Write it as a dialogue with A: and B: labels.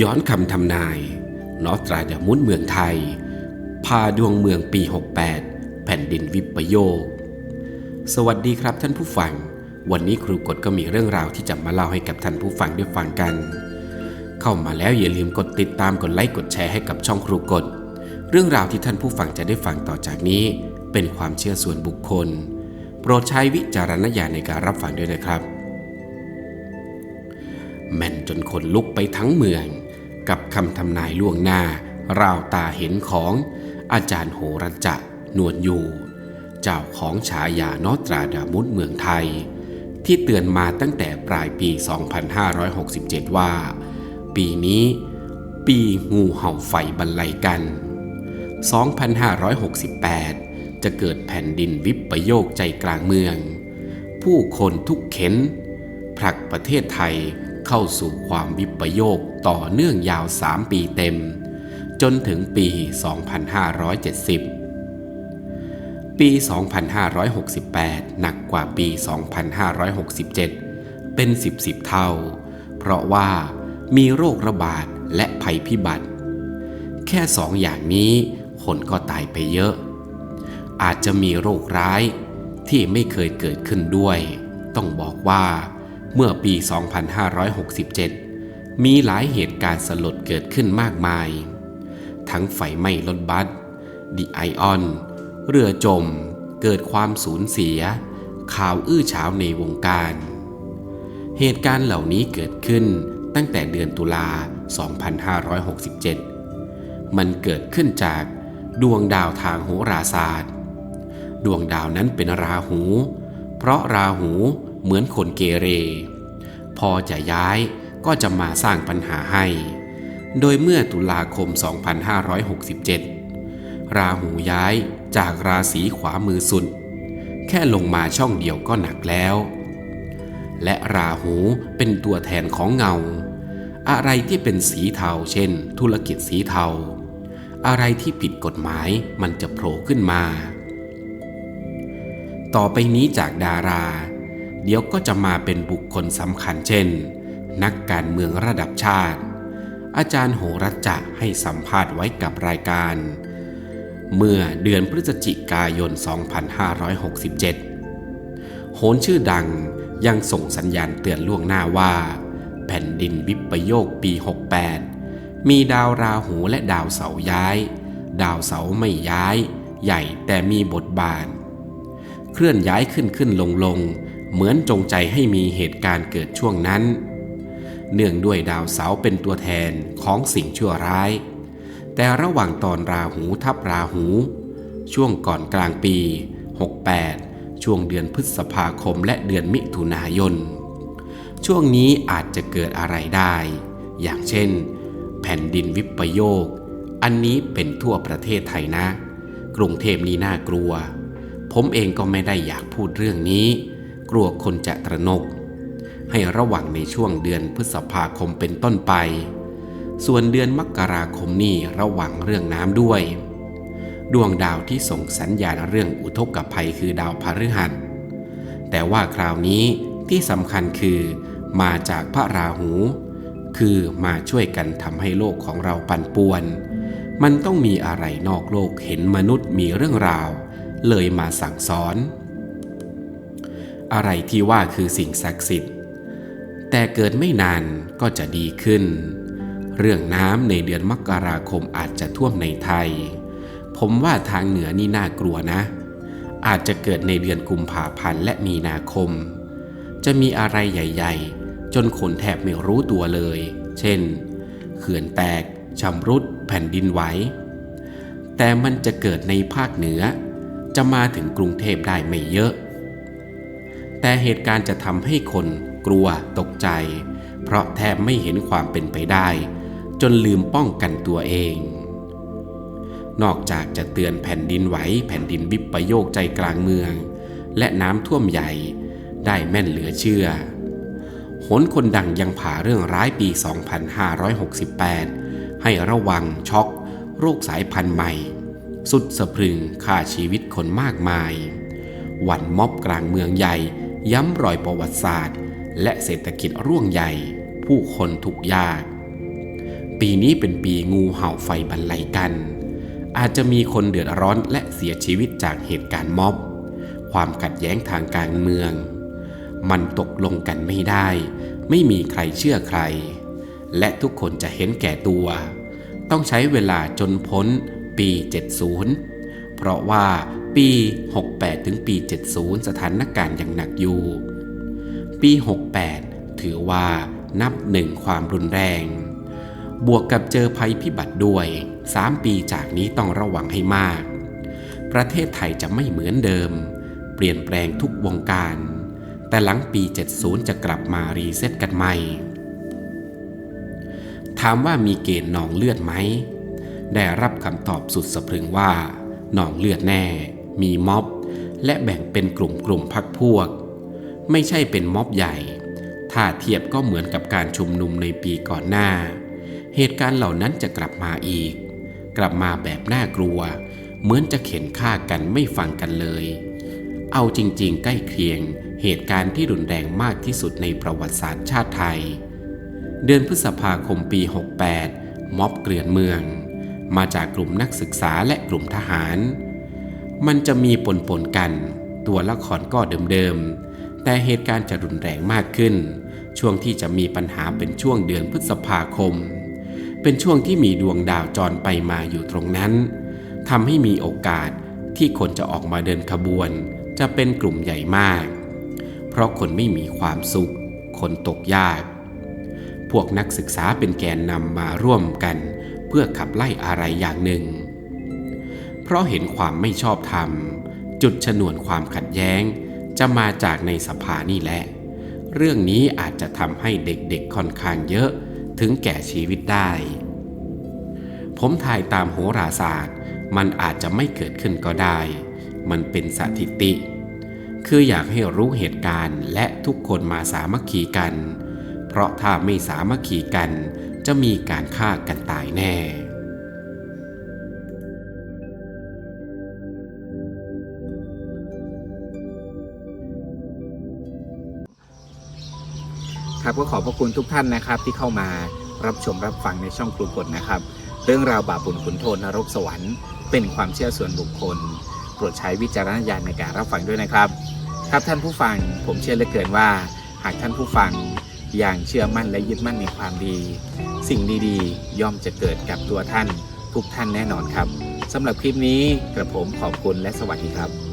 A: ย้อนคำทำนายนอตราดามุสเมืองไทย พาดวงเมืองปี 68 แผ่นดินวิปโยค สวัสดีครับท่านผู้ฟัง วันนี้ครูกฎก็มีเรื่องราวที่จะมาเล่าให้กับท่านผู้ฟังได้ฟังกัน เข้ามาแล้วอย่าลืมกดติดตามกดไลค์กดแชร์ให้กับช่องครูกฎเรื่องราวที่ท่านผู้ฟังจะได้ฟังต่อจากนี้ เป็นความเชื่อส่วนบุคคล โปรดใช้วิจารณญาณในการรับฟังด้วยนะครับ แม่นจนคนลุกไปทั้งเมือง กับคำทำนายล่วงหน้า ราวตาเห็นของอาจารย์โหรัจะนวลอยู่ เจ้าของฉายานอตราดามุสเมืองไทย ที่เตือนมาตั้งแต่ปลายปี 2567 ว่า ปีนี้ ปีงูเห่าไฟบรรลัยกัน 2568 จะเกิดแผ่นดินวิปโยคใจกลางเมือง ผู้คนทุกเข็นผลักประเทศไทย เข้าสู่ความวิปโยคต่อเนื่องยาว 3 ปีเต็ม จนถึงปี 2570 ปี 2568 หนักกว่าปี 2567 เป็น 10 10เท่า เพราะว่ามีโรคระบาดและภัยพิบัติ แค่สองอย่างนี้คนก็ตายไปเยอะ อาจจะมีโรคร้ายที่ไม่เคยเกิดขึ้นด้วย ต้องบอกว่า เมื่อปี 2567 มีหลายเหตุการณ์สลดเกิดขึ้นมากมาย ทั้งไฟไหม้รถบัสดิไอออน เรือจม เกิดความสูญเสีย ข่าวอื้อฉาวในวงการ เหตุการณ์เหล่านี้เกิดขึ้นตั้งแต่เดือนตุลา 2567 มันเกิดขึ้นจากดวงดาวทางโหราศาสตร์ ดวงดาวนั้นเป็นราหู เพราะราหู เหมือนคนเกเร พอจะย้ายก็จะมาสร้างปัญหาให้ โดยเมื่อตุลาคม 2567 ราหูย้ายจากราศีขวามือสุด แค่ลงมาช่องเดียวก็หนักแล้ว และราหูเป็นตัวแทนของเงา อะไรที่เป็นสีเทาเช่น ธุรกิจสีเทา อะไรที่ผิดกฎหมายมันจะโผล่ขึ้นมา ต่อไปนี้จากดารา เดี๋ยวก็จะมาเป็นบุคคลสำคัญเช่น นักการเมืองระดับชาติ อาจารย์โหรัจะให้สัมภาษณ์ไว้กับรายการ เมื่อเดือนพฤศจิกายน 2567 โหนชื่อดังยังส่งสัญญาณเตือนล่วงหน้าว่า แผ่นดินวิปโยคปี 68 มีดาวราหูและดาวเสาย้าย ดาวเสาไม่ย้าย ใหญ่แต่มีบทบาท เคลื่อนย้ายขึ้นขึ้นลงลง เหมือนจงใจให้มีเหตุการณ์เกิดช่วงนั้น เนื่องด้วยดาวเสาเป็นตัวแทนของสิ่งชั่วร้าย แต่ระหว่างตอนราหูทับราหู ช่วงก่อนกลางปี 68 ช่วงเดือนพฤษภาคมและเดือนมิถุนายน ช่วงนี้อาจจะเกิดอะไรได้ อย่างเช่น แผ่นดินวิปโยค อันนี้เป็นทั่วประเทศไทยนะ กรุงเทพนี้น่ากลัว ผมเองก็ไม่ได้อยากพูดเรื่องนี้ กลัวคนจะตระหนก ให้ระวังในช่วงเดือนพฤษภาคมเป็นต้นไป ส่วนเดือนมกราคมนี้ระวังเรื่องน้ำด้วย ดวงดาวที่ส่งสัญญาณเรื่องอุทกภัยคือดาวพฤหัส แต่ว่าคราวนี้ที่สำคัญคือมาจากพระราหู คือมาช่วยกันทำให้โลกของเราปั่นป่วน มันต้องมีอะไรนอกโลกเห็นมนุษย์มีเรื่องราว เลยมาสั่งสอน อะไรที่ว่าคือสิ่งศักดิ์สิทธิ์ แต่เกิดไม่นานก็จะดีขึ้น เรื่องน้ำในเดือนมกราคมอาจจะท่วมในไทย ผมว่าทางเหนือนี่น่ากลัวนะ อาจจะเกิดในเดือนกุมภาพันธ์และมีนาคม จะมีอะไรใหญ่ ๆ จนคนแทบไม่รู้ตัวเลย เช่น เขื่อนแตกชำรุดแผ่นดินไหวแต่มันจะเกิดในภาคเหนือ จะมาถึงกรุงเทพได้ไม่เยอะ แต่เหตุการณ์จะทำให้คนกลัวตกใจ เพราะแทบไม่เห็นความเป็นไปได้ จนลืมป้องกันตัวเอง นอกจากจะเตือนแผ่นดินไหวแผ่นดินวิปโยคใจกลางเมือง และน้ำท่วมใหญ่ได้แม่นเหลือเชื่อโหนคนดังยังผ่าเรื่องร้ายปี 2568 ให้ระวังช็อกโรคสายพันธุ์ใหม่ สุดสะพรึงฆ่าชีวิตคนมากมาย วันม็อบกลางเมืองใหญ่ ย้ำรอยประวัติศาสตร์ และเศรษฐกิจร่วงใหญ่ ผู้คนทุกยาก ปีนี้เป็นปีงูเห่าไฟบรรลัยกัน อาจจะมีคนเดือดร้อนและเสียชีวิตจากเหตุการณ์ม็อบ ความขัดแย้งทางการเมือง มันตกลงกันไม่ได้ ไม่มีใครเชื่อใคร และทุกคนจะเห็นแก่ตัว ต้องใช้เวลาจนพ้นปี 70 เพราะว่า ปี 68 ถึงปี 70 สถานการณ์ยังหนักอยู่ ปี 68 ถือว่านับหนึ่งความรุนแรง บวกกับเจอภัยพิบัติด้วย 3 ปีจากนี้ต้องระวังให้มาก ประเทศไทยจะไม่เหมือนเดิม เปลี่ยนแปลงทุกวงการ แต่หลังปี 70 จะกลับมารีเซ็ตกันใหม่ ถามว่ามีเกณฑ์นองเลือดไหม ได้รับคำตอบสุดสะพรึงว่าหนองเลือดแน่ มีม็อบ และแบ่งเป็นกลุ่มกลุ่มพักพวก ไม่ใช่เป็นม็อบใหญ่ ถ้าเทียบก็เหมือนกับการชุมนุมในปีก่อนหน้า เหตุการณ์เหล่านั้นจะกลับมาอีก กลับมาแบบน่ากลัว เหมือนจะเข็นฆ่ากันไม่ฟังกันเลย เอาจริงๆ ใกล้เคียงเหตุการณ์ที่รุนแรงมากที่สุดในประวัติศาสตร์ชาติไทย เดือนพฤษภาคมปี 68 ม็อบเกลื่อนเมือง มาจากกลุ่มนักศึกษาและกลุ่มทหาร มันจะมีปนปนกัน ตัวละครก็เดิมๆ แต่เหตุการณ์จะรุนแรงมากขึ้น ช่วงที่จะมีปัญหาเป็นช่วงเดือนพฤษภาคม เป็นช่วงที่มีดวงดาวจรไปมาอยู่ตรงนั้นทำให้มีโอกาสที่คนจะออกมาเดินขบวน จะเป็นกลุ่มใหญ่มาก เพราะคนไม่มีความสุข คนตกยาก พวกนักศึกษาเป็นแกนนำมาร่วมกัน เพื่อขับไล่อะไรอย่างหนึ่ง เพราะเห็นความไม่ชอบธรรม จุดชนวนความขัดแย้ง จะมาจากในสภานี่แหละ เรื่องนี้อาจจะทำให้เด็กๆค่อนข้างเยอะถึงแก่ชีวิตได้ ผมถ่ายตามโหราศาสตร์ มันอาจจะไม่เกิดขึ้นก็ได้ มันเป็นสถิติ คืออยากให้รู้เหตุการณ์และทุกคนมาสามัคคีกัน เพราะถ้าไม่สามัคคีกันจะมีการฆ่ากันตายแน่
B: ครับ ก็ขอบพระคุณทุกท่านนะครับ ที่เข้ามารับชมรับฟังในช่องครูกฎนะครับ เรื่องราวบาปบุญขุนโทษนรกสวรรค์เป็นความเชื่อส่วนบุคคลโปรดใช้วิจารณญาณในการรับฟังด้วยนะครับ ครับท่านผู้ฟังผมเชื่อเหลือเกินว่า หากท่านผู้ฟังอย่างเชื่อมั่นและยึดมั่นในความดี สิ่งดีๆ ย่อมจะเกิดกับตัวท่านทุกท่านแน่นอนครับสำหรับคลิปนี้กระผมขอบคุณและสวัสดีครับ